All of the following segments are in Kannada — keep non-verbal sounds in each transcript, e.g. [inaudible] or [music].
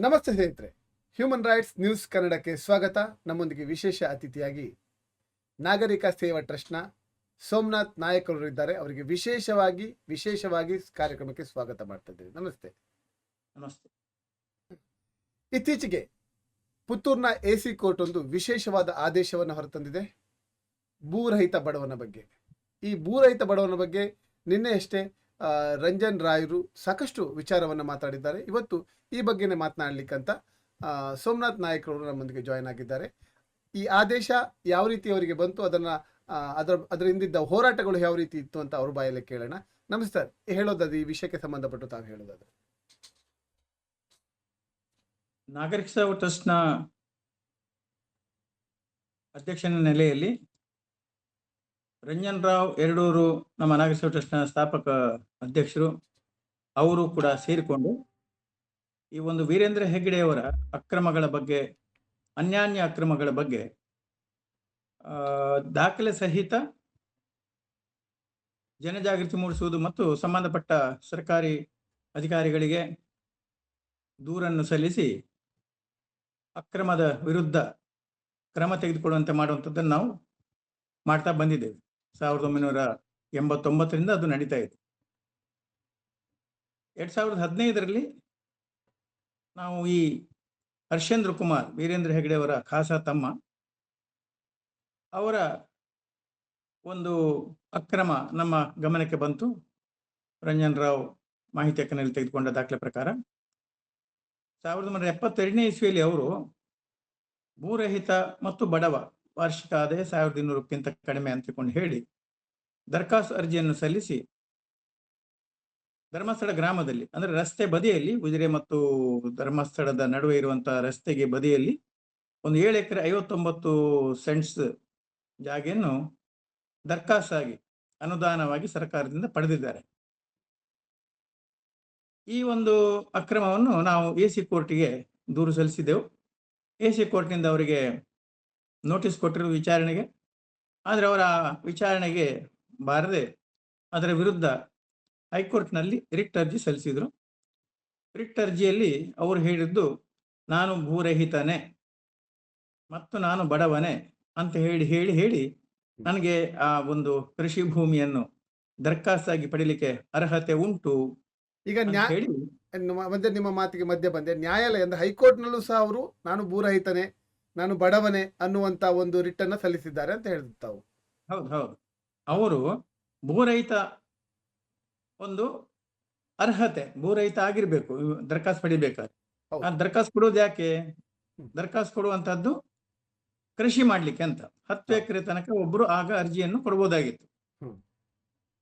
ನಮಸ್ತೆ ಸ್ನೇಹಿತರೆ. ಹ್ಯೂಮನ್ ರೈಟ್ಸ್ ನ್ಯೂಸ್ ಕನ್ನಡಕ್ಕೆ ಸ್ವಾಗತ. ನಮ್ಮೊಂದಿಗೆ ವಿಶೇಷ ಅತಿಥಿಯಾಗಿ ನಾಗರಿಕ ಸೇವಾ ಟ್ರಸ್ಟ್ನ ಸೋಮನಾಥ್ ನಾಯಕರು ಅವರು ಇದ್ದಾರೆ. ಅವರಿಗೆ ವಿಶೇಷವಾಗಿ ವಿಶೇಷವಾಗಿ ಕಾರ್ಯಕ್ರಮಕ್ಕೆ ಸ್ವಾಗತ ಮಾಡ್ತಾ ಇದ್ದೇವೆ. ನಮಸ್ತೆ. ನಮಸ್ತೆ. ಇತ್ತೀಚೆಗೆ ಪುತ್ತೂರಿನ ಎ ಸಿ ಕೋರ್ಟ್ ಒಂದು ವಿಶೇಷವಾದ ಆದೇಶವನ್ನು ಹೊರತಂದಿದೆ. ಭೂರಹಿತ ಬಡವನ ಬಗ್ಗೆ. ಈ ಭೂರಹಿತ ಬಡವನ ಬಗ್ಗೆ ನಿನ್ನೆಯಷ್ಟೇ ರಂಜನ್ ರಾಯರು ಸಾಕಷ್ಟು ವಿಚಾರವನ್ನು ಮಾತಾಡಿದ್ದಾರೆ. ಇವತ್ತು ಈ ಬಗ್ಗೆನೇ ಮಾತನಾಡಲಿಕ್ಕಂತ ಸೋಮನಾಥ್ ನಾಯಕ್ ಅವರು ನಮ್ಮೊಂದಿಗೆ ಜಾಯ್ನ್ ಆಗಿದ್ದಾರೆ. ಈ ಆದೇಶ ಯಾವ ರೀತಿ ಅವರಿಗೆ ಬಂತು, ಅದನ್ನ ಅದರ ಅದರ ಹಿಂದಿದ್ದ ಹೋರಾಟಗಳು ಯಾವ ರೀತಿ ಇತ್ತು ಅಂತ ಅವ್ರ ಬಾಯಲ್ಲಿ ಕೇಳೋಣ. ನಮಸ್ತೆ ಹೇಳೋದಾದ ಈ ವಿಷಯಕ್ಕೆ ಸಂಬಂಧಪಟ್ಟು ತಾವು ಹೇಳೋದಾದ್ರೆ. ನಾಗರಿಕ ಸೇವಾ ಟ್ರಸ್ಟ್ನ ಅಧ್ಯಕ್ಷನ ನೆಲೆಯಲ್ಲಿ ರಂಜನ್ ರಾವ್ ಎರಡೂರು ನಮ್ಮ ನಾಗೇಶ್ವರ ಟ್ರಸ್ಟ್ನ ಸ್ಥಾಪಕ ಅಧ್ಯಕ್ಷರು, ಅವರು ಕೂಡ ಸೇರಿಕೊಂಡು ಈ ಒಂದು ವೀರೇಂದ್ರ ಹೆಗ್ಗಡೆಯವರ ಅಕ್ರಮಗಳ ಬಗ್ಗೆ, ಅನ್ಯಾನ್ಯ ಅಕ್ರಮಗಳ ಬಗ್ಗೆ ದಾಖಲೆ ಸಹಿತ ಜನಜಾಗೃತಿ ಮೂಡಿಸುವುದು ಮತ್ತು ಸಂಬಂಧಪಟ್ಟ ಸರ್ಕಾರಿ ಅಧಿಕಾರಿಗಳಿಗೆ ದೂರನ್ನು ಸಲ್ಲಿಸಿ ಅಕ್ರಮದ ವಿರುದ್ಧ ಕ್ರಮ ತೆಗೆದುಕೊಳ್ಳುವಂತೆ ಮಾಡುವಂಥದ್ದನ್ನು ನಾವು ಮಾಡ್ತಾ ಬಂದಿದ್ದೇವೆ. ಸಾವಿರದ ಒಂಬೈನೂರ ಎಂಬತ್ತೊಂಬತ್ತರಿಂದ ಅದು ನಡೀತಾ ಇದೆ. ಎರಡ್ ಸಾವಿರದ ಹದಿನೈದರಲ್ಲಿ ನಾವು ಈ ಹರ್ಷೇಂದ್ರ ಕುಮಾರ್, ವೀರೇಂದ್ರ ಹೆಗಡೆ ಅವರ ಖಾಸಾ ತಮ್ಮ ಅವರ ಒಂದು ಅಕ್ರಮ ನಮ್ಮ ಗಮನಕ್ಕೆ ಬಂತು. ರಂಜನ್ ರಾವ್ ಮಾಹಿತಿ ಹಕ್ಕನಲ್ಲಿ ತೆಗೆದುಕೊಂಡ ದಾಖಲೆ ಪ್ರಕಾರ ಸಾವಿರದ ಒಂಬೈನೂರ ಎಪ್ಪತ್ತೆರಡನೇ ಇಸ್ವಿಯಲ್ಲಿ ಅವರು ಭೂರಹಿತ ಮತ್ತು ಬಡವ ವಾರ್ಷಿಕ ಆದಾಯ ಸಾವಿರದ ಇನ್ನೂರಕ್ಕಿಂತ ಕಡಿಮೆ ಅಂತಕೊಂಡು ಹೇಳಿ, ದರಖಾಸ್ತು ಅರ್ಜಿಯನ್ನು ಸಲ್ಲಿಸಿ, ಧರ್ಮಸ್ಥಳ ಗ್ರಾಮದಲ್ಲಿ, ಅಂದ್ರೆ ರಸ್ತೆ ಬದಿಯಲ್ಲಿ ಉಜಿರೆ ಮತ್ತು ಧರ್ಮಸ್ಥಳದ ನಡುವೆ ಇರುವಂತಹ ರಸ್ತೆಗೆ ಬದಿಯಲ್ಲಿ ಒಂದು ಏಳು ಎಕರೆ ಐವತ್ತೊಂಬತ್ತು ಸೆಂಟ್ಸ್ ಜಾಗೆಯನ್ನು ದರ್ಖಾಸ್ತಾಗಿ ಅನುದಾನವಾಗಿ ಸರ್ಕಾರದಿಂದ ಪಡೆದಿದ್ದಾರೆ. ಈ ಒಂದು ಅಕ್ರಮವನ್ನು ನಾವು ಎ ಸಿ ಕೋರ್ಟಿಗೆ ದೂರು ಸಲ್ಲಿಸಿದೆವು. ಎ ಸಿ ಕೋರ್ಟ್ನಿಂದ ಅವರಿಗೆ ನೋಟಿಸ್ ಕೊಟ್ಟಿರೋ ವಿಚಾರಣೆಗೆ. ಆದರೆ ಅವರ ವಿಚಾರಣೆಗೆ ಬಾರದೆ ಅದರ ವಿರುದ್ಧ ಹೈಕೋರ್ಟ್ನಲ್ಲಿ ರಿಟ್ ಅರ್ಜಿ ಸಲ್ಲಿಸಿದರು. ರಿಟ್ ಅರ್ಜಿಯಲ್ಲಿ ಅವರು ಹೇಳಿದ್ದು ನಾನು ಭೂರಹಿತನೇ ಮತ್ತು ನಾನು ಬಡವನೇ ಅಂತ ಹೇಳಿ ಹೇಳಿ ಹೇಳಿ ನನಗೆ ಆ ಒಂದು ಕೃಷಿ ಭೂಮಿಯನ್ನು ದರ್ಖಾಸ್ತಾಗಿ ಪಡಿಲಿಕ್ಕೆ ಅರ್ಹತೆ ಉಂಟು ಈಗ ನಿಮ್ಮ- ಮಧ್ಯೆ ನಿಮ್ಮ ಮಾತಿಗೆ ಮಧ್ಯೆ ಬಂದೆ. ನ್ಯಾಯಾಲಯ ಅಂದ್ರೆ ಹೈಕೋರ್ಟ್ನಲ್ಲೂ ಸಹ ಅವರು ನಾನು ಭೂರಹಿತನೇ ನಾನು ಬಡವನೆ ಅನ್ನುವಂತ ಒಂದು ರಿಟ್ಟನ್ನ ಸಲ್ಲಿಸಿದ್ದಾರೆ ಅಂತ ಹೇಳಿದ್ರು ತಾವು. ಹೌದು ಹೌದು. ಅವರು ಭೂರಹಿತ ಒಂದು ಅರ್ಹತೆ ಭೂರಹಿತ ಆಗಿರ್ಬೇಕು ದರಖಾಸ್ತು ಪಡಿಬೇಕಾದ್ರೆ. ಆ ದರಖಾಸ್ತು ಕೊಡೋದು ಯಾಕೆ. ದರಖಾಸ್ತು ಕೊಡುವಂತಹದ್ದು ಕೃಷಿ ಮಾಡ್ಲಿಕ್ಕೆ ಅಂತ. ಹತ್ತು. ಎಕರೆ ತನಕ ಒಬ್ರು ಆಗ ಅರ್ಜಿಯನ್ನು ಕೊಡಬಹುದಾಗಿತ್ತು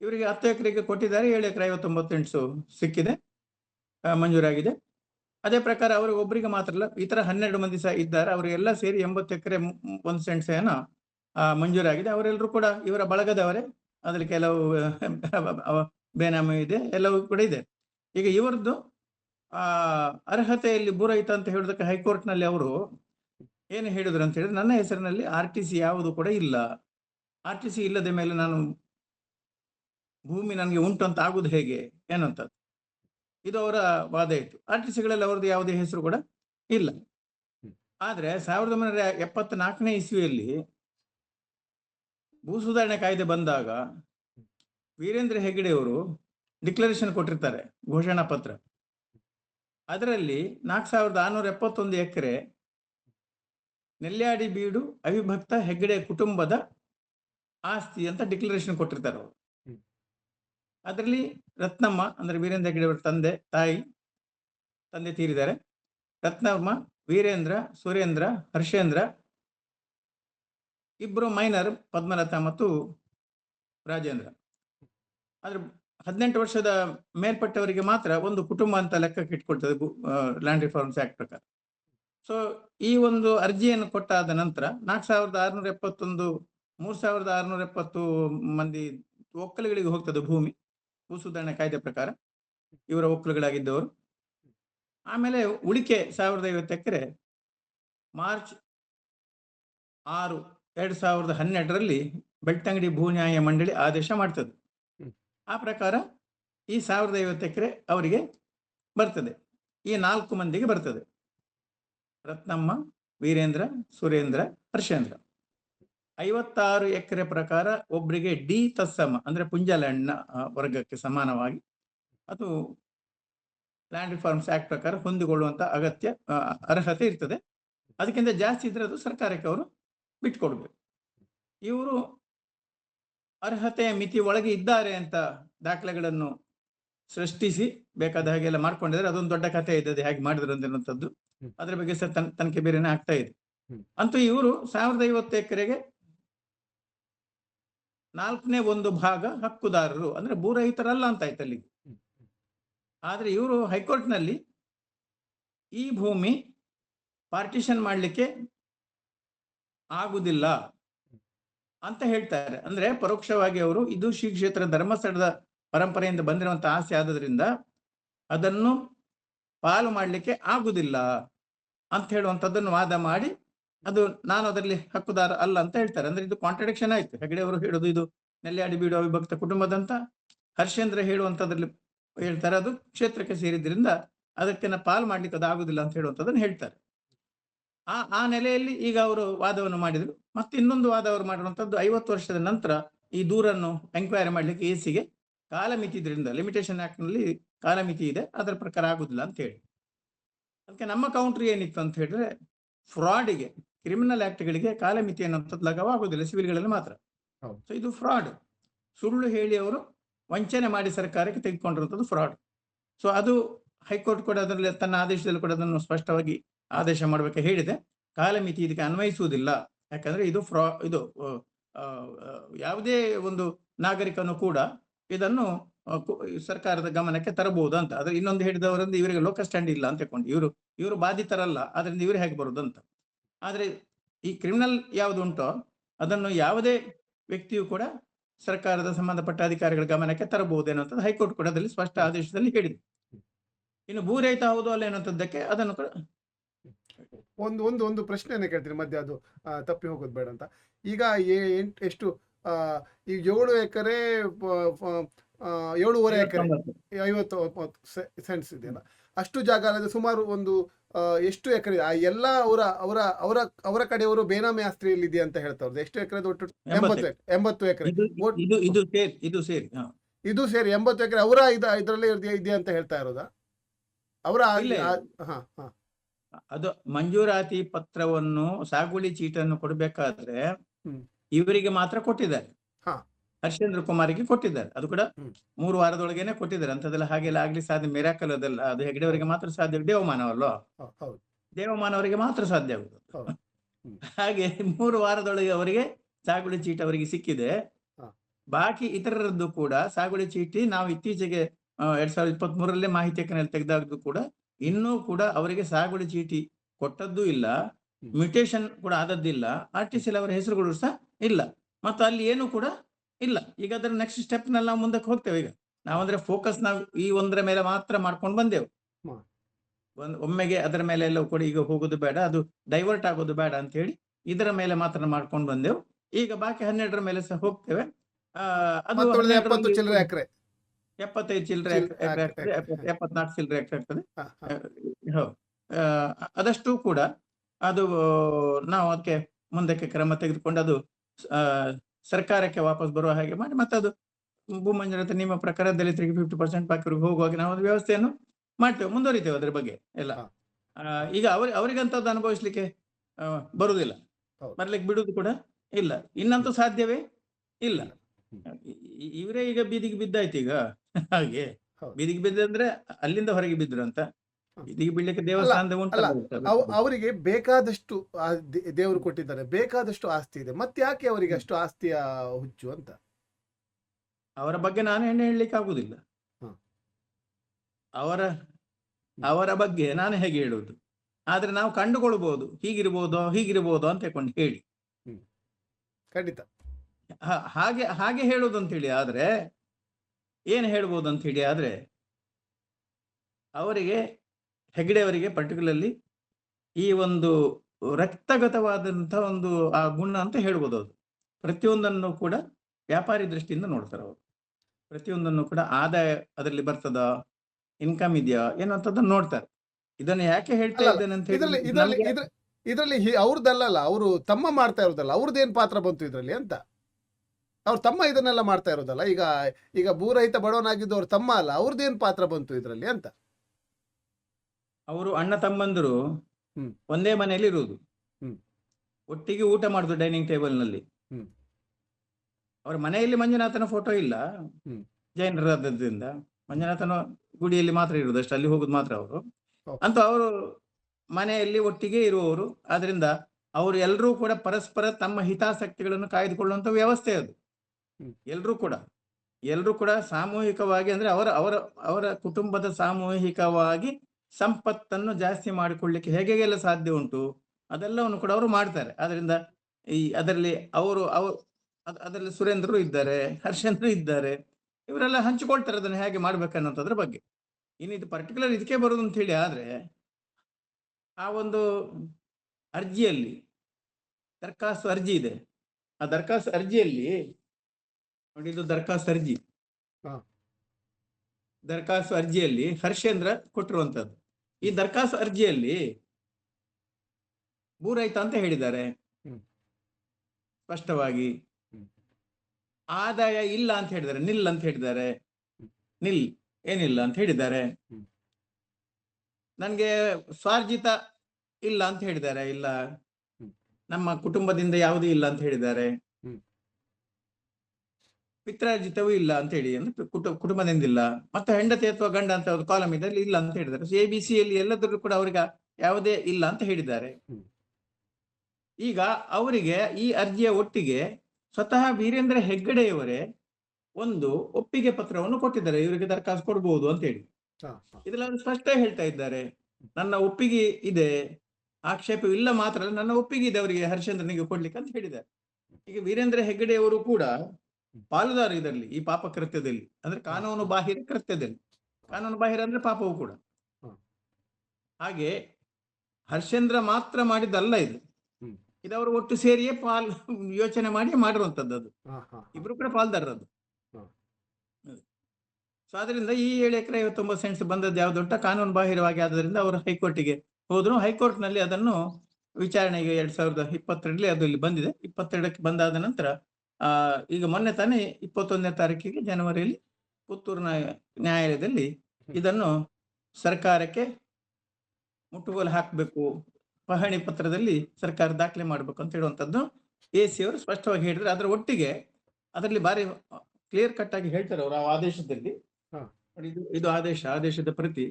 ಇವರಿಗೆ ಹತ್ತು ಎಕರೆಗೆ ಕೊಟ್ಟಿದ್ದಾರೆ ಏಳು ಎಕರೆ ಐವತ್ತೊಂಬತ್ತೆಂಟು ಸಿಕ್ಕಿದೆ ಮಂಜೂರಾಗಿದೆ. ಅದೇ ಪ್ರಕಾರ ಅವ್ರಿಗೆ ಒಬ್ಬರಿಗೆ ಮಾತ್ರ ಅಲ್ಲ ಇತರ ಹನ್ನೆರಡು ಮಂದಿ ಸಹ ಇದ್ದಾರೆ. ಅವರಿಗೆಲ್ಲ ಸೇರಿ ಎಂಬತ್ತು ಎಕರೆ ಒಂದು ಸೆಂಟ್ಸ್ ಏನೋ ಮಂಜೂರಾಗಿದೆ. ಅವರೆಲ್ಲರೂ ಕೂಡ ಇವರ ಬಳಗದವರೇ. ಅದ್ರಲ್ಲಿ ಕೆಲವು ಬೇನಾಮಿ ಇದೆ, ಎಲ್ಲವೂ ಕೂಡ ಇದೆ. ಈಗ ಇವರದ್ದು ಆ, ಅರ್ಹತೆಯಲ್ಲಿ ಭೂರಹಿತ ಅಂತ ಹೇಳೋದಕ್ಕೆ ಹೈಕೋರ್ಟ್ನಲ್ಲಿ ಅವರು ಏನು ಹೇಳಿದ್ರು ಅಂತ ಹೇಳಿದ್ರೆ, ನನ್ನ ಹೆಸರಿನಲ್ಲಿ ಆರ್ ಟಿ ಸಿ ಯಾವುದು ಕೂಡ ಇಲ್ಲ. ಆರ್ ಟಿ ಸಿ ಇಲ್ಲದ ಮೇಲೆ ನಾನು ಭೂಮಿ ನನಗೆ ಉಂಟು ಅಂತ ಆಗುದು ಹೇಗೆ? ಏನಂತದ್ದು. ಇದು ಅವರ ವಾದ ಇತ್ತು. ಆರ್ ಟಿ ಸಿಗಳಲ್ಲಿ ಅವ್ರದ್ದು ಯಾವುದೇ ಹೆಸರು ಕೂಡ ಇಲ್ಲ. ಆದ್ರೆ ಸಾವಿರದ ಒಂಬೈನೂರ ಎಪ್ಪತ್ನಾಲ್ಕನೇ ಇಸ್ವಿಯಲ್ಲಿ ಭೂ ಸುಧಾರಣೆ ಕಾಯ್ದೆ ಬಂದಾಗ ವೀರೇಂದ್ರ ಹೆಗ್ಗಡೆ ಅವರು ಡಿಕ್ಲರೇಷನ್ ಕೊಟ್ಟಿರ್ತಾರೆ ಘೋಷಣಾ ಪತ್ರ. ಅದರಲ್ಲಿ ನಾಲ್ಕು ಸಾವಿರದ ಆರುನೂರ ಎಪ್ಪತ್ತೊಂದು ಎಕರೆ ನೆಲ್ಯಾಡಿ ಬೀಡು ಅವಿಭಕ್ತ ಹೆಗ್ಗಡೆ ಕುಟುಂಬದ ಆಸ್ತಿ ಅಂತ ಡಿಕ್ಲರೇಷನ್ ಕೊಟ್ಟಿರ್ತಾರೆ ಅವರು. ಅದರಲ್ಲಿ ರತ್ನಮ್ಮ ಅಂದ್ರೆ ವೀರೇಂದ್ರ ಗಿಡವರ ತಂದೆ, ತಾಯಿ, ತಂದೆ ತೀರಿದ್ದಾರೆ. ರತ್ನಮ್ಮ, ವೀರೇಂದ್ರ, ಸುರೇಂದ್ರ, ಹರ್ಷೇಂದ್ರ ಇಬ್ಬರು ಮೈನರ್ ಪದ್ಮಲತಾ ಮತ್ತು ರಾಜೇಂದ್ರ. ಆದರೆ ಹದಿನೆಂಟು ವರ್ಷದ ಮೇಲ್ಪಟ್ಟವರಿಗೆ ಮಾತ್ರ ಒಂದು ಕುಟುಂಬ ಅಂತ ಲೆಕ್ಕಕ್ಕೆ ಇಟ್ಕೊಳ್ತದೆ ಲ್ಯಾಂಡ್ ರಿಫಾರ್ಮ್ಸ್ ಆಕ್ಟ್ ಪ್ರಕಾರ. ಸೊ ಈ ಒಂದು ಅರ್ಜಿಯನ್ನು ಕೊಟ್ಟಾದ ನಂತರ ನಾಲ್ಕು ಸಾವಿರದ ಆರುನೂರ ಎಪ್ಪತ್ತೊಂದು, ಮೂರ್ ಸಾವಿರದ ಆರುನೂರ ಎಪ್ಪತ್ತು ಮಂದಿ ಒಕ್ಕಲುಗಳಿಗೆ ಹೋಗ್ತದೆ ಭೂಮಿ. ಭೂ ಸುಧಾರಣೆ ಕಾಯ್ದೆ ಪ್ರಕಾರ ಇವರ ಒಕ್ಕಲುಗಳಾಗಿದ್ದವರು. ಆಮೇಲೆ ಉಳಿಕೆ ಸಾವಿರದ ಐವತ್ತು ಎಕರೆ ಮಾರ್ಚ್ ಆರು ಎರಡು ಸಾವಿರದ ಹನ್ನೆರಡರಲ್ಲಿ ಬೆಳ್ತಂಗಡಿ ಭೂ ನ್ಯಾಯ ಮಂಡಳಿ ಆದೇಶ ಮಾಡ್ತದೆ. ಆ ಪ್ರಕಾರ ಈ ಸಾವಿರದ ಐವತ್ತು ಎಕರೆ ಅವರಿಗೆ ಬರ್ತದೆ. ಈ ನಾಲ್ಕು ಮಂದಿಗೆ ಬರ್ತದೆ. ರತ್ನಮ್ಮ ವೀರೇಂದ್ರ ಸುರೇಂದ್ರ ಹರ್ಷೇಂದ್ರ. ಐವತ್ತಾರು ಎಕರೆ ಪ್ರಕಾರ ಒಬ್ಬರಿಗೆ ಡಿ ತತ್ಸಮ ಅಂದ್ರೆ ಪುಂಜಲ್ಯಾಂಡ್ನ ವರ್ಗಕ್ಕೆ ಸಮಾನವಾಗಿ ಅದು ಲ್ಯಾಂಡ್ ರಿಫಾರ್ಮ್ಸ್ ಆಕ್ಟ್ ಪ್ರಕಾರ ಹೊಂದಿಕೊಳ್ಳುವಂತ ಅಗತ್ಯ ಅರ್ಹತೆ ಇರ್ತದೆ. ಅದಕ್ಕಿಂತ ಜಾಸ್ತಿ ಇದ್ರೆ ಅದು ಸರ್ಕಾರಕ್ಕೆ ಅವರು ಬಿಟ್ಕೊಡ್ಬೇಕು. ಇವರು ಅರ್ಹತೆಯ ಮಿತಿ ಒಳಗೆ ಇದ್ದಾರೆ ಅಂತ ದಾಖಲೆಗಳನ್ನು ಸೃಷ್ಟಿಸಿ ಬೇಕಾದ ಹಾಗೆಲ್ಲ ಮಾಡ್ಕೊಂಡಿದ್ರೆ ಅದೊಂದು ದೊಡ್ಡ ಕಥೆ ಇದೆ ಹೇಗೆ ಮಾಡಿದ್ರು ಅಂತದ್ದು. ಅದ್ರ ಬಗ್ಗೆ ಸಹ ತನ್ ತನಿಖೆ ಬೇರೆನೇ ಆಗ್ತಾ ಇದೆ ಅಂತೂ ಇವರು ಸಾವಿರದ ಐವತ್ತು ಎಕರೆಗೆ ನಾಲ್ಕನೇ ಒಂದು ಭಾಗ ಹಕ್ಕುದಾರರು. ಅಂದ್ರೆ ಭೂರಹಿತರಲ್ಲ ಅಂತ ಆಯ್ತು ಅಲ್ಲಿ. ಹ್ಮ್. ಆದ್ರೆ ಇವರು ಹೈಕೋರ್ಟ್ನಲ್ಲಿ ಈ ಭೂಮಿ ಪಾರ್ಟಿಷನ್ ಮಾಡಲಿಕ್ಕೆ ಆಗುದಿಲ್ಲ ಅಂತ ಹೇಳ್ತಾರೆ. ಅಂದ್ರೆ ಪರೋಕ್ಷವಾಗಿ ಅವರು ಇದು ಶ್ರೀ ಕ್ಷೇತ್ರ ಧರ್ಮಸ್ಥಳದ ಪರಂಪರೆಯಿಂದ ಬಂದಿರುವಂತ ಆಸೆ ಆದ್ರಿಂದ ಅದನ್ನು ಪಾಲು ಮಾಡಲಿಕ್ಕೆ ಆಗುದಿಲ್ಲ ಅಂತ ಹೇಳುವಂಥದ್ದನ್ನು ವಾದ ಮಾಡಿ ಅದು ನಾನು ಅದರಲ್ಲಿ ಹಕ್ಕುದಾರ ಅಲ್ಲ ಅಂತ ಹೇಳ್ತಾರೆ. ಅಂದ್ರೆ ಇದು ಕಾಂಟ್ರಡಿಕ್ಷನ್ ಆಯ್ತು. ಹೆಗಡೆ ಅವರು ಹೇಳೋದು ಇದು ನೆಲ್ಯಾಡಿ ಬೀಡು ಅವಿಭಕ್ತ ಕುಟುಂಬದಂತ ಹರ್ಷೇಂದ್ರ ಹೇಳುವಂಥದ್ರಲ್ಲಿ ಹೇಳ್ತಾರೆ. ಅದು ಕ್ಷೇತ್ರಕ್ಕೆ ಸೇರಿದ್ರಿಂದ ಅದಕ್ಕೆ ಪಾಲ್ ಮಾಡ್ಲಿಕ್ಕೆ ಅದು ಆಗುದಿಲ್ಲ ಅಂತ ಹೇಳುವಂಥದ್ದನ್ನು ಹೇಳ್ತಾರೆ. ಆ ಆ ನೆಲೆಯಲ್ಲಿ ಈಗ ಅವರು ವಾದವನ್ನು ಮಾಡಿದ್ರು. ಮತ್ತೆ ಇನ್ನೊಂದು ವಾದ ಅವರು ಮಾಡಿರುವಂತದ್ದು ಐವತ್ತು ವರ್ಷದ ನಂತರ ಈ ದೂರನ್ನು ಎಂಕ್ವೈರಿ ಮಾಡ್ಲಿಕ್ಕೆ ಎ ಸಿಗೆ ಕಾಲಮಿತಿ ಇದರಿಂದ ಲಿಮಿಟೇಷನ್ ಆಕ್ಟ್ನಲ್ಲಿ ಕಾಲಮಿತಿ ಇದೆ. ಅದರ ಪ್ರಕಾರ ಆಗುದಿಲ್ಲ ಅಂತ ಹೇಳಿ. ಅದಕ್ಕೆ ನಮ್ಮ ಕೌಂಟ್ರಿ ಏನಿತ್ತು ಅಂತ ಹೇಳಿದ್ರೆ ಫ್ರಾಡಿಗೆ ಕ್ರಿಮಿನಲ್ ಆಕ್ಟ್ಗಳಿಗೆ ಕಾಲಮಿತಿ ಅನ್ನುವಂಥದ್ದು ಸಿವಿಲ್ ಸಿವಿಲ್ಗಳಲ್ಲಿ ಮಾತ್ರ. ಸೊ ಇದು ಫ್ರಾಡ್. ಸುಳ್ಳು ಹೇಳಿ ಅವರು ವಂಚನೆ ಮಾಡಿ ಸರ್ಕಾರಕ್ಕೆ ತೆಗೆದುಕೊಂಡಿರುವಂಥದ್ದು ಫ್ರಾಡ್. ಸೊ ಅದು ಹೈಕೋರ್ಟ್ ಕೂಡ ಅದರಲ್ಲಿ ತನ್ನ ಆದೇಶದಲ್ಲಿ ಕೂಡ ಅದನ್ನು ಸ್ಪಷ್ಟವಾಗಿ ಆದೇಶ ಮಾಡಬೇಕು ಹೇಳಿದೆ. ಕಾಲಮಿತಿ ಇದಕ್ಕೆ ಅನ್ವಯಿಸುವುದಿಲ್ಲ. ಯಾಕಂದ್ರೆ ಇದು ಫ್ರಾ ಇದು ಯಾವುದೇ ಒಂದು ನಾಗರಿಕನು ಕೂಡ ಇದನ್ನು ಸರ್ಕಾರದ ಗಮನಕ್ಕೆ ತರಬಹುದು ಅಂತ. ಆದ್ರೆ ಇನ್ನೊಂದು ಹೇಳಿದವರಿಂದ ಇವರಿಗೆ ಲೋಕ ಸ್ಟ್ಯಾಂಡ್ ಇಲ್ಲ ಅಂತ ಹೇಳ್ಕೊಂಡು ಇವರು ಇವರು ಬಾಧಿತರಲ್ಲ ಅದರಿಂದ ಇವರು ಹೇಗೆ ಬರುದಂತ. ಅಂತ ಆದ್ರೆ ಈ ಕ್ರಿಮಿನಲ್ ಯಾವುದು ಉಂಟೋ ಅದನ್ನು ಯಾವುದೇ ವ್ಯಕ್ತಿಯು ಕೂಡ ಸರ್ಕಾರದ ಸಂಬಂಧಪಟ್ಟ ಅಧಿಕಾರಿಗಳ ಗಮನಕ್ಕೆ ತರಬಹುದು ಅನ್ನುವಂಥದ್ದು ಹೈಕೋರ್ಟ್ ಕೂಡ ಅದರಲ್ಲಿ ಸ್ಪಷ್ಟ ಆದೇಶದಲ್ಲಿ ಹೇಳಿದೆ. ಇನ್ನು ಭೂರಹಿತ ಹೌದು ಅಲ್ಲ ಅನ್ನೋಂಥದ್ದಕ್ಕೆ ಅದನ್ನು ಕೂಡ ಒಂದು ಒಂದು ಒಂದು ಪ್ರಶ್ನೆಯನ್ನು ಕೇಳ್ತೀನಿ ಮಧ್ಯೆ ಅದು ತಪ್ಪಿ ಹೋಗೋದು ಬೇಡ ಅಂತ. ಈಗ ಎಂಟು ಎಷ್ಟು ಈಗ ಈ ಏಳು ಎಕರೆ ಏಳೂವರೆ ಎಕರೆ ಐವತ್ತು ಸೆಂಟ್ಸ್ ಇದೆಯಲ್ಲ. ಅಷ್ಟು ಜಾಗ ಅಲ್ಲದೆ ಸುಮಾರು ಒಂದು ಎಷ್ಟು ಎಕರೆ ಆ ಎಲ್ಲ ಅವರ ಅವರ ಅವರ ಅವರ ಕಡೆಯವರು ಬೇನಾಮಿ ಆಸ್ತಿಯಲ್ಲಿ ಇದೆ ಅಂತ ಹೇಳ್ತಾರೆ ಎಷ್ಟು ಎಕರೆ ಒಟ್ಟು? ಎಂಬತ್ತು ಎಕರೆ. ಎಂಬತ್ತು ಎಕರೆ. ಇದು ಸೇರಿ ಇದು ಸೇರಿ ಇದು ಸೇರಿ ಎಂಬತ್ತು ಎಕರೆ. ಅವರ ಇದು ಇದರಲ್ಲೇ ಇದೆ ಅಂತ ಹೇಳ್ತಾ ಇರೋದಾ? ಅವರ ಅದು ಮಂಜೂರಾತಿ ಪತ್ರವನ್ನು ಸಾಗುವಳಿ ಚೀಟನ್ನು ಕೊಡಬೇಕಾದ್ರೆ ಇವರಿಗೆ ಮಾತ್ರ ಕೊಟ್ಟಿದ್ದಾರೆ. ಹಾ. ಹರ್ಷೇಂದ್ರ ಕುಮಾರಿಗೆ ಕೊಟ್ಟಿದ್ದಾರೆ. ಅದು ಕೂಡ ಮೂರು ವಾರದೊಳಗೇನೆ ಕೊಟ್ಟಿದ್ದಾರೆ. ಅಂತದೆಲ್ಲ ಹಾಗೆಲ್ಲ ಆಗ್ಲಿ ಸಾಧ್ಯ ಮಿರಾಕಲ್ ಅದೆಲ್ಲ ಅದು ಹೆಗಡೆಯವರಿಗೆ ಮಾತ್ರ ಸಾಧ್ಯ ದೇವಮಾನವ ಅಲ್ವಾ ಹೌದು. ದೇವಮಾನವರಿಗೆ ಮಾತ್ರ ಸಾಧ್ಯ ಆಗುದು. ಹಾಗೆ ಮೂರು ವಾರದೊಳಗೆ ಅವರಿಗೆ ಸಾಗುಳಿ ಚೀಟಿ ಅವರಿಗೆ ಸಿಕ್ಕಿದೆ. ಬಾಕಿ ಇತರರದ್ದು ಕೂಡ ಸಾಗುಳಿ ಚೀಟಿ ನಾವು ಇತ್ತೀಚೆಗೆ ಎರಡ್ ಸಾವಿರದ ಇಪ್ಪತ್ತ್ ಮೂರಲ್ಲೇ ಮಾಹಿತಿ ಕನಲ್ಲಿ ತೆಗೆದಾಗದ್ದು ಕೂಡ ಇನ್ನೂ ಕೂಡ ಅವರಿಗೆ ಸಾಗುಳಿ ಚೀಟಿ ಕೊಟ್ಟದ್ದು ಇಲ್ಲ. ಮ್ಯೂಟೇಶನ್ ಕೂಡ ಆದದ್ದಿಲ್ಲ. ಆರ್ ಟಿ ಸಿ ಅವರ ಹೆಸರುಗಳು ಸಹ ಇಲ್ಲ. ಮತ್ತು ಅಲ್ಲಿ ಏನು ಕೂಡ ಇಲ್ಲ ಈಗ ಅದರ ನೆಕ್ಸ್ಟ್ ಸ್ಟೆಪ್ನಲ್ಲಿ ನಾವು ಮುಂದಕ್ಕೆ ಹೋಗ್ತೇವೆ ಈಗ. ನಾವಂದ್ರೆ ಫೋಕಸ್ ನಾವು ಈ ಒಂದರ ಮೇಲೆ ಮಾತ್ರ ಮಾಡ್ಕೊಂಡು ಬಂದೆವು. ಒಂದ್ ಒಮ್ಮೆಗೆ ಅದರ ಮೇಲೆ ಎಲ್ಲ ಕೂಡ ಈಗ ಹೋಗೋದು ಬೇಡ ಅದು ಡೈವರ್ಟ್ ಆಗೋದು ಬೇಡ ಅಂತ ಹೇಳಿ ಇದರ ಮೇಲೆ ಮಾತ್ರ ಮಾಡ್ಕೊಂಡು ಬಂದೆವು. ಈಗ ಬಾಕಿ ಹನ್ನೆರಡರ ಮೇಲೆ ಸಹ ಹೋಗ್ತೇವೆ. ಎಕರೆ. ಎಪ್ಪತ್ತೈದು ಚಿಲ್ಲರೆ ಎಪ್ಪತ್ನಾಲ್ಕು ಚಿಲ್ಲರೆ ಎಕರೆ ಆಗ್ತದೆ. ಹೌದು. ಅದಷ್ಟು ಕೂಡ ಅದು ನಾವು ಅದಕ್ಕೆ ಮುಂದಕ್ಕೆ ಕ್ರಮ ತೆಗೆದುಕೊಂಡು ಅದು ಆ, ಸರ್ಕಾರಕ್ಕೆ ವಾಪಸ್ ಬರುವ ಹಾಗೆ ಮಾಡಿ ಮತ್ತೆ ಅದು ಭೂಮಂಜೂರಾತಿ ನಿಮ್ಮ ಪ್ರಕಾರ ದಲಿತರಿಗೆ ಫಿಫ್ಟಿ ಪರ್ಸೆಂಟ್ ಬಾಕಿಯವರಿಗೆ ಹೋಗುವಾಗ ನಾವು ಒಂದು ವ್ಯವಸ್ಥೆಯನ್ನು ಮಾಡ್ತೇವೆ ಮುಂದುವರಿತೇವೆ ಅದ್ರ ಬಗ್ಗೆ ಎಲ್ಲ. ಈಗ ಅವ್ರ ಅವರಿಗಂತದ್ದು ಅನುಭವಿಸ್ಲಿಕ್ಕೆ ಬರುವುದಿಲ್ಲ. ಬರ್ಲಿಕ್ಕೆ ಬಿಡುದು ಕೂಡ ಇಲ್ಲ. ಇನ್ನಂತೂ ಸಾಧ್ಯವೇ ಇಲ್ಲ. ಇವರೇ ಈಗ ಬೀದಿಗೆ ಬಿದ್ದಾಯ್ತು ಈಗ. ಹಾಗೆ. ಬೀದಿಗೆ ಬಿದ್ದಂದ್ರೆ ಅಲ್ಲಿಂದ ಹೊರಗೆ ಬಿದ್ರು ಅಂತ. ಬೀಳ್ಲಿಕ್ಕೆ ದೇವಸ್ಥಾನದ ಅವರಿಗೆ ಬೇಕಾದಷ್ಟು ದೇವರು ಕೊಟ್ಟಿದ್ದಾರೆ. ಬೇಕಾದಷ್ಟು ಆಸ್ತಿ ಇದೆ. ಮತ್ತೆ ಯಾಕೆ ಅವರಿಗೆ ಅಷ್ಟು ಆಸ್ತಿಯ ಹುಚ್ಚು ಅಂತ? ಅವರ ಬಗ್ಗೆ ನಾನು ಹೆಣ್ಣು ಹೇಳಲಿಕ್ಕೆ ಆಗುದಿಲ್ಲ. ಅವರ ಅವರ ಬಗ್ಗೆ ನಾನು ಹೇಗೆ ಹೇಳುವುದು? ಆದ್ರೆ ನಾವು ಕಂಡುಕೊಳ್ಬಹುದು ಹೀಗಿರ್ಬೋದೋ ಹೀಗಿರ್ಬೋದೋ ಅಂತ ಹೇಳ್ಕೊಂಡು ಹೇಳಿ. ಖಂಡಿತ. ಹಾಗೆ ಹಾಗೆ ಹೇಳುದು ಅಂತ ಹೇಳಿ ಆದ್ರೆ ಏನು ಹೇಳ್ಬೋದು ಅಂತ ಹೇಳಿ ಆದ್ರೆ ಅವರಿಗೆ ಹೆಗಡೆ ಅವರಿಗೆ ಪರ್ಟಿಕ್ಯುಲರ್ಲಿ ಈ ಒಂದು ರಕ್ತಗತವಾದಂತಹ ಒಂದು ಆ ಗುಣ ಅಂತ ಹೇಳ್ಬೋದು ಅದು ಪ್ರತಿಯೊಂದನ್ನು ಕೂಡ ವ್ಯಾಪಾರಿ ದೃಷ್ಟಿಯಿಂದ ನೋಡ್ತಾರೆ ಅವರು. ಪ್ರತಿಯೊಂದನ್ನು ಕೂಡ ಆದಾಯ ಅದರಲ್ಲಿ ಬರ್ತದ ಇನ್ಕಮ್ ಇದೆಯಾ ಏನಂತದನ್ನ ನೋಡ್ತಾರೆ. ಇದನ್ನು ಯಾಕೆ ಹೇಳ್ತಾ ಇದ್ದೇನೆ ಅಂತ ಇದ್ರಲ್ಲಿ ಹೇಳಿ ಇದರಲ್ಲಿ ಅವ್ರದ್ದಲ್ಲ ಅವರು ತಮ್ಮ ಮಾಡ್ತಾ ಇರೋದಲ್ಲ ಅವ್ರದ್ದು ಏನ್ ಪಾತ್ರ ಬಂತು ಇದರಲ್ಲಿ ಅಂತ. ಅವ್ರ ತಮ್ಮ ಇದನ್ನೆಲ್ಲ ಮಾಡ್ತಾ ಇರೋದಲ್ಲ ಈಗ ಈಗ ಭೂರಹಿತ ಬಡವನಾಗಿದ್ದು ಅವ್ರ ತಮ್ಮ ಅಲ್ಲ ಅವ್ರದ್ದೇನ್ ಪಾತ್ರ ಬಂತು ಇದರಲ್ಲಿ ಅಂತ. ಅವರು ಅಣ್ಣ ತಮ್ಮಂದರು ಒಂದೇ ಮನೆಯಲ್ಲಿ ಇರುವುದು. ಒಟ್ಟಿಗೆ ಊಟ ಮಾಡುದು ಡೈನಿಂಗ್ ಟೇಬಲ್ನಲ್ಲಿ. ಅವರ ಮನೆಯಲ್ಲಿ ಮಂಜುನಾಥನ ಫೋಟೋ ಇಲ್ಲ. ಜೈನರಾದದ್ರಿಂದ ಮಂಜುನಾಥನ ಗುಡಿಯಲ್ಲಿ ಮಾತ್ರ ಇರುವುದು ಅಷ್ಟೇ ಅಲ್ಲಿ ಹೋಗುದು ಮಾತ್ರ ಅವರು. ಅಂತ ಅವರು ಮನೆಯಲ್ಲಿ ಒಟ್ಟಿಗೆ ಇರುವವರು. ಆದ್ರಿಂದ ಅವರು ಎಲ್ಲರೂ ಕೂಡ ಪರಸ್ಪರ ತಮ್ಮ ಹಿತಾಸಕ್ತಿಗಳನ್ನು ಕಾಯ್ದುಕೊಳ್ಳುವಂತ ವ್ಯವಸ್ಥೆ ಅದು. ಎಲ್ರೂ ಕೂಡ. ಎಲ್ರೂ ಕೂಡ ಸಾಮೂಹಿಕವಾಗಿ ಅಂದ್ರೆ ಅವರ ಅವರ ಅವರ ಕುಟುಂಬದ ಸಾಮೂಹಿಕವಾಗಿ ಸಂಪತ್ತನ್ನು ಜಾಸ್ತಿ ಮಾಡಿಕೊಳ್ಳಿಕ್ಕೆ ಹೇಗೆ ಹೇಗೆಲ್ಲ ಸಾಧ್ಯ ಉಂಟು? ಅದೆಲ್ಲವನ್ನು ಕೂಡ ಅವರು ಮಾಡ್ತಾರೆ. ಅದರಿಂದ ಈ ಅದರಲ್ಲಿ ಅವರು ಅವರು ಅದ್- ಅದರಲ್ಲಿ ಸುರೇಂದ್ರರು ಇದ್ದಾರೆ ಹರ್ಷೇಂದ್ರರು ಇದ್ದಾರೆ ಇವರೆಲ್ಲ ಹಂಚಿಕೊಳ್ತಾರೆ ಅದನ್ನು ಹೇಗೆ ಮಾಡ್ಬೇಕನ್ನೋದ್ರ ಬಗ್ಗೆ. ಇನ್ನು ಇದು ಪರ್ಟಿಕ್ಯುಲರ್ ಇದಕ್ಕೆ ಬರುದು ಅಂತ ಹೇಳಿ ಆದ್ರೆ ಆ ಒಂದು ಅರ್ಜಿಯಲ್ಲಿ ದರ್ಖಾಸ್ತು ಅರ್ಜಿ ಇದೆ. ಆ ದರ್ಖಾಸ್ತು ಅರ್ಜಿಯಲ್ಲಿ ನೋಡಿ ಇದು ದರ್ಖಾಸ್ತು ಅರ್ಜಿ. ದರ್ಖಾಸ್ತು ದರಖಾಸ್ತು ಅರ್ಜಿಯಲ್ಲಿ ಹರ್ಷೇಂದ್ರ ಕೊಟ್ಟಿರುವಂತದ್ದು ಈ ದರಖಾಸ್ತು ಅರ್ಜಿಯಲ್ಲಿ ಭೂರಹಿತ ಅಂತ ಹೇಳಿದ್ದಾರೆ. ಸ್ಪಷ್ಟವಾಗಿ. ಆದಾಯ ಇಲ್ಲ ಅಂತ ಹೇಳಿದ್ದಾರೆ. ನಿಲ್ ಅಂತ ಹೇಳಿದ್ದಾರೆ. ನಿಲ್ ಏನಿಲ್ಲ ಅಂತ ಹೇಳಿದ್ದಾರೆ. ನನಗೆ ಸ್ವಾರ್ಜಿತ ಇಲ್ಲ ಅಂತ ಹೇಳಿದ್ದಾರೆ. ಇಲ್ಲ. ನಮ್ಮ ಕುಟುಂಬದಿಂದ ಯಾವುದೂ ಇಲ್ಲ ಅಂತ ಹೇಳಿದ್ದಾರೆ. ಪಿತ್ರಾರ್ಜಿತವೂ ಇಲ್ಲ ಅಂತ ಹೇಳಿ ಅಂದ್ರೆ ಕುಟುಂಬ ಕುಟುಂಬದಿಂದ ಇಲ್ಲ ಮತ್ತೆ ಹೆಂಡತಿ ಅಥವಾ ಗಂಡ ಅಂತ ಒಂದು ಕಾಲಮ್ ಇದ್ರಲ್ಲಿ ಇಲ್ಲ ಅಂತ ಹೇಳಿದ್ದಾರೆ. ಎ ಬಿ ಸಿ ಅಲ್ಲಿ ಎಲ್ಲದರಲ್ಲೂ ಕೂಡ ಅವ್ರಿಗೆ ಯಾವುದೇ ಇಲ್ಲ ಅಂತ ಹೇಳಿದ್ದಾರೆ. ಈಗ ಅವರಿಗೆ ಈ ಅರ್ಜಿಯ ಒಟ್ಟಿಗೆ ಸ್ವತಃ ವೀರೇಂದ್ರ ಹೆಗ್ಗಡೆಯವರೇ ಒಂದು ಒಪ್ಪಿಗೆ ಪತ್ರವನ್ನು ಕೊಟ್ಟಿದ್ದಾರೆ. ಇವರಿಗೆ ದರಖಾಸ್ತು ಕೊಡಬಹುದು ಅಂತ ಹೇಳಿ. ಇದ್ರಲ್ಲಿ ಅವರು ಸ್ಪಷ್ಟ ಹೇಳ್ತಾ ಇದ್ದಾರೆ. ನನ್ನ ಒಪ್ಪಿಗೆ ಇದೆ. ಆಕ್ಷೇಪ ಇಲ್ಲ ಮಾತ್ರ ನನ್ನ ಒಪ್ಪಿಗೆ ಇದೆ ಅವರಿಗೆ ಹರಿಶ್ಚಂದ್ರನಿಗೆ ಕೊಡ್ಲಿಕ್ಕೆ ಅಂತ ಹೇಳಿದ್ದಾರೆ. ಈಗ ವೀರೇಂದ್ರ ಹೆಗ್ಗಡೆಯವರು ಕೂಡ ಪಾಲುದಾರ ಇದರಲ್ಲಿ ಈ ಪಾಪ ಕೃತ್ಯದಲ್ಲಿ. ಅಂದ್ರೆ ಕಾನೂನು ಬಾಹಿರ ಕೃತ್ಯದಲ್ಲಿ. ಕಾನೂನು ಬಾಹಿರ ಅಂದ್ರೆ ಪಾಪವು ಕೂಡ. ಹಾಗೆ ಹರ್ಷೇಂದ್ರ ಮಾತ್ರ ಮಾಡಿದ್ದಲ್ಲ ಇದು. ಇದವರು ಒಟ್ಟು ಸೇರಿಯೇ ಪಾಲ್ [laughs] ಯೋಚನೆ ಮಾಡಿ ಮಾಡಿರುವಂತದ್ದು ಅದು. ಇಬ್ರು ಕೂಡ ಪಾಲ್ದಾರರದು ಅದು. ಸೊ ಅದರಿಂದ ಈ ಏಳು ಎಕರೆ ಐವತ್ತೊಂಬತ್ತು ಸೆಂಟ್ಸ್ ಬಂದದ್ದು ಯಾವ್ದು ಉಂಟ ಕಾನೂನು ಬಾಹಿರವಾಗಿ ಆದ್ರಿಂದ ಅವರು ಹೈಕೋರ್ಟಿಗೆ ಹೋದ್ರು. ಹೈಕೋರ್ಟ್ನಲ್ಲಿ ಅದನ್ನು ವಿಚಾರಣೆಗೆ ಎರಡ್ ಸಾವಿರದ ಇಪ್ಪತ್ತೆರಡರಲ್ಲಿ ಅದು ಇಲ್ಲಿ ಬಂದಿದೆ. ಇಪ್ಪತ್ತೆರಡಕ್ಕೆ ಬಂದಾದ ನಂತರ ಈಗ ಮೊನ್ನೆ ತಾನೇ ಇಪ್ಪತ್ತೊಂದನೇ ತಾರೀಕಿಗೆ ಜನವರಿಯಲ್ಲಿ ಪುತ್ತೂರು ನ್ಯಾಯಾಲಯದಲ್ಲಿ ಇದನ್ನು ಸರ್ಕಾರಕ್ಕೆ ಮುಟ್ಟುಗೋಲು ಹಾಕಬೇಕು ಪಹಣಿ ಪತ್ರದಲ್ಲಿ ಸರ್ಕಾರ ದಾಖಲೆ ಮಾಡಬೇಕು ಅಂತ ಹೇಳುವಂಥದ್ದು ಎ ಸಿ ಅವರು ಸ್ಪಷ್ಟವಾಗಿ ಹೇಳಿದ್ರೆ. ಅದರ ಒಟ್ಟಿಗೆ ಅದರಲ್ಲಿ ಬಾರಿ ಕ್ಲಿಯರ್ ಕಟ್ ಆಗಿ ಹೇಳ್ತಾರೆ ಅವರು ಆ ಆದೇಶದಲ್ಲಿ. ಇದು ಇದು ಆದೇಶ ಆದೇಶದ ಪ್ರತಿ.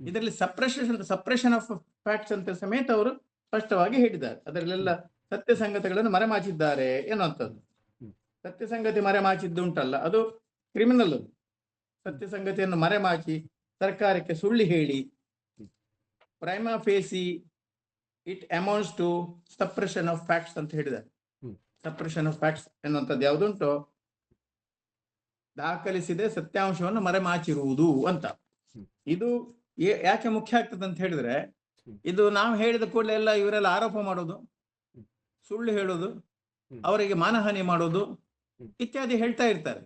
ಇದರಲ್ಲಿ ಸಪ್ರೆಷನ್ ಸಪ್ರೆಷನ್ ಆಫ್ ಫ್ಯಾಕ್ಟ್ಸ್ ಅಂತ ಸಮೇತ ಅವರು ಸ್ಪಷ್ಟವಾಗಿ ಹೇಳಿದ್ದಾರೆ. ಅದರಲ್ಲೆಲ್ಲ ಸತ್ಯ ಸಂಗತಿಗಳನ್ನು ಮರೆಮಾಚಿದ್ದಾರೆ ಎನ್ನುವಂಥದ್ದು. ಹ್ಮ್. ಸತ್ಯ ಸಂಗತಿ ಮರೆಮಾಚಿದ್ದು ಉಂಟಲ್ಲ ಅದು ಕ್ರಿಮಿನಲ್ ಅದು. ಸತ್ಯ ಸಂಗತಿಯನ್ನು ಮರೆಮಾಚಿ ಸರ್ಕಾರಕ್ಕೆ ಸುಳ್ಳು ಹೇಳಿ prima facie it amounts to suppression of facts ಅಂತ ಹೇಳಿದ್ದಾರೆ. ಸಪ್ರೆಷನ್ ಆಫ್ ಫ್ಯಾಕ್ಟ್ಸ್ ಎನ್ನುವಂಥದ್ದು ಯಾವುದುಂಟು? ದಾಖಲಿಸಿದೆ ಸತ್ಯಾಂಶವನ್ನು ಮರೆಮಾಚಿರುವುದು ಅಂತ. ಇದು ಯಾಕೆ ಮುಖ್ಯ ಆಗ್ತದೆ ಅಂತ ಹೇಳಿದ್ರೆ ಇದು ನಾವು ಹೇಳಿದ ಕೂಡಲೇ ಎಲ್ಲ ಇವರೆಲ್ಲ ಆರೋಪ ಮಾಡೋದು. ಸುಳ್ಳು ಹೇಳೋದು ಅವರಿಗೆ ಮಾನಹಾನಿ ಮಾಡೋದು. ಇತ್ಯಾದಿ ಹೇಳ್ತಾ ಇರ್ತಾರೆ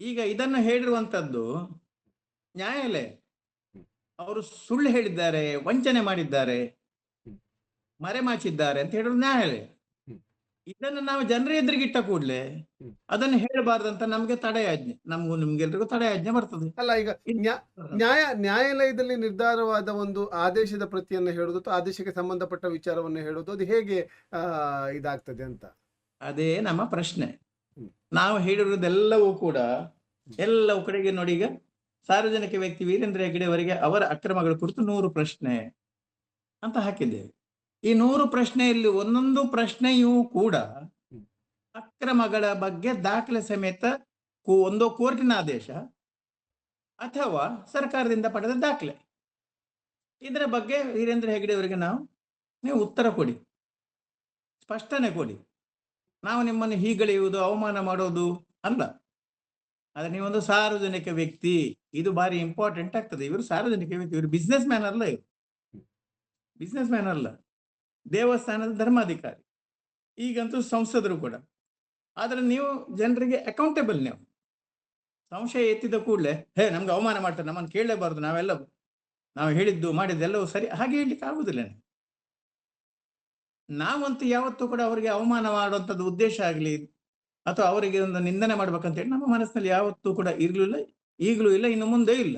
ಈಗ ಇದನ್ನು ಹೇಳಿರುವಂತದ್ದು ನ್ಯಾಯಾಲಯ ಅವರು ಸುಳ್ಳು ಹೇಳಿದ್ದಾರೆ ವಂಚನೆ ಮಾಡಿದ್ದಾರೆ. ಮರೆಮಾಚಿದ್ದಾರೆ ಅಂತ ಹೇಳಿದ್ರು ನ್ಯಾಯಾಲಯ. ಇದನ್ನು ನಾವು ಜನರ ಎದುರಿಗಿಟ್ಟ ಕೂಡಲೇ ಅದನ್ನು ಅದನ್ನು ಹೇಳಬಾರ್ದಂತ ನಮ್ಗೆ ತಡೆಯಾಜ್ಞೆ ನಮಗೂ ನಿಮ್ಗೆಲ್ರಿಗೂ ತಡೆಯಾಜ್ಞೆ ಬರ್ತದೆ ಅಲ್ಲ ಈಗ ನ್ಯಾ- ನ್ಯಾಯ ನ್ಯಾಯಾಲಯದಲ್ಲಿ ನಿರ್ಧಾರವಾದ ಒಂದು ಆದೇಶದ ಪ್ರತಿಯನ್ನು ಹೇಳುದು ಅಥವಾ ಆದೇಶಕ್ಕೆ ಸಂಬಂಧಪಟ್ಟ ವಿಚಾರವನ್ನು ಹೇಳುವುದು ಅದು ಹೇಗೆ ಆ, ಇದಾಗ್ತದೆ ಅಂತ ಅದೇ ನಮ್ಮ ಪ್ರಶ್ನೆ. ನಾವು ಹೇಳಿರುವುದೆಲ್ಲವೂ ಕೂಡ ಎಲ್ಲವೂ ಕಡೆಗೆ ನೋಡಿ ಈಗ ಸಾರ್ವಜನಿಕ ವ್ಯಕ್ತಿ ವೀರೇಂದ್ರ ಹೆಗ್ಡೆ ಅವರಿಗೆ ಅವರ ಅಕ್ರಮಗಳ ಕುರಿತು ನೂರು ಪ್ರಶ್ನೆ ಅಂತ ಹಾಕಿದ್ದೇವೆ. ಈ ನೂರು ಪ್ರಶ್ನೆಯಲ್ಲಿ ಒಂದೊಂದು ಪ್ರಶ್ನೆಯೂ ಕೂಡ ಅಕ್ರಮಗಳ ಬಗ್ಗೆ ದಾಖಲೆ ಸಮೇತ ಒಂದು ಒಂದೋ ಕೋರ್ಟಿನ ಆದೇಶ ಅಥವಾ ಸರ್ಕಾರದಿಂದ ಪಡೆದ ದಾಖಲೆ. ಇದರ ಬಗ್ಗೆ ವೀರೇಂದ್ರ ಹೆಗ್ಡೆ ಅವರಿಗೆ ನಾವು ನೀವು ಉತ್ತರ ಕೊಡಿ. ಸ್ಪಷ್ಟನೆ ಕೊಡಿ. ನಾವು ನಿಮ್ಮನ್ನು ಹೀಗಳೆಯುವುದು, ಅವಮಾನ ಮಾಡೋದು ಅಲ್ಲ. ಆದ್ರೆ ನೀವೊಂದು ಸಾರ್ವಜನಿಕ ವ್ಯಕ್ತಿ, ಇದು ಬಾರಿ ಇಂಪಾರ್ಟೆಂಟ್ ಆಗ್ತದೆ. ಇವರು ಸಾರ್ವಜನಿಕ ವ್ಯಕ್ತಿ, ಇವರು ಬಿಸ್ನೆಸ್ ಮ್ಯಾನ್ ಅಲ್ಲ ಇವರು. ಬಿಸ್ನೆಸ್ ಮ್ಯಾನ್ ಅಲ್ಲ. ದೇವಸ್ಥಾನದ ಧರ್ಮಾಧಿಕಾರಿ. ಈಗಂತೂ ಸಂಸದರು ಕೂಡ. ಆದ್ರೆ ನೀವು ಜನರಿಗೆ ಅಕೌಂಟೇಬಲ್ ನೀವು. ಸಂಶಯ ಎತ್ತಿದ ಕೂಡಲೇ, ಹೇ, ನಮ್ಗೆ ಅವಮಾನ ಮಾಡ್ತಾರೆ, ನಮ್ಮನ್ನು ಕೇಳಲೇಬಾರ್ದು ನಾವೆಲ್ಲ ನಾವು ಹೇಳಿದ್ದು ಮಾಡಿದ್ದೆಲ್ಲವೂ ಸರಿ. ಹಾಗೆ ಹೇಳಲಿಕ್ಕೆ ಆಗುದಿಲ್ಲ. ನಾವಂತೂ ಯಾವತ್ತೂ ಕೂಡ ಅವರಿಗೆ ಅವಮಾನ ಮಾಡುವಂಥದ್ದು ಉದ್ದೇಶ ಆಗಲಿ ಅಥವಾ ಅವರಿಗೆ ಒಂದು ನಿಂದನೆ ಮಾಡ್ಬೇಕಂತ ಹೇಳಿ ನಮ್ಮ ಮನಸ್ಸಿನಲ್ಲಿ ಯಾವತ್ತೂ ಕೂಡ ಇರ್ಲಿಲ್ಲ ಈಗಲೂ ಇಲ್ಲ, ಇನ್ನು ಮುಂದೆ ಇಲ್ಲ.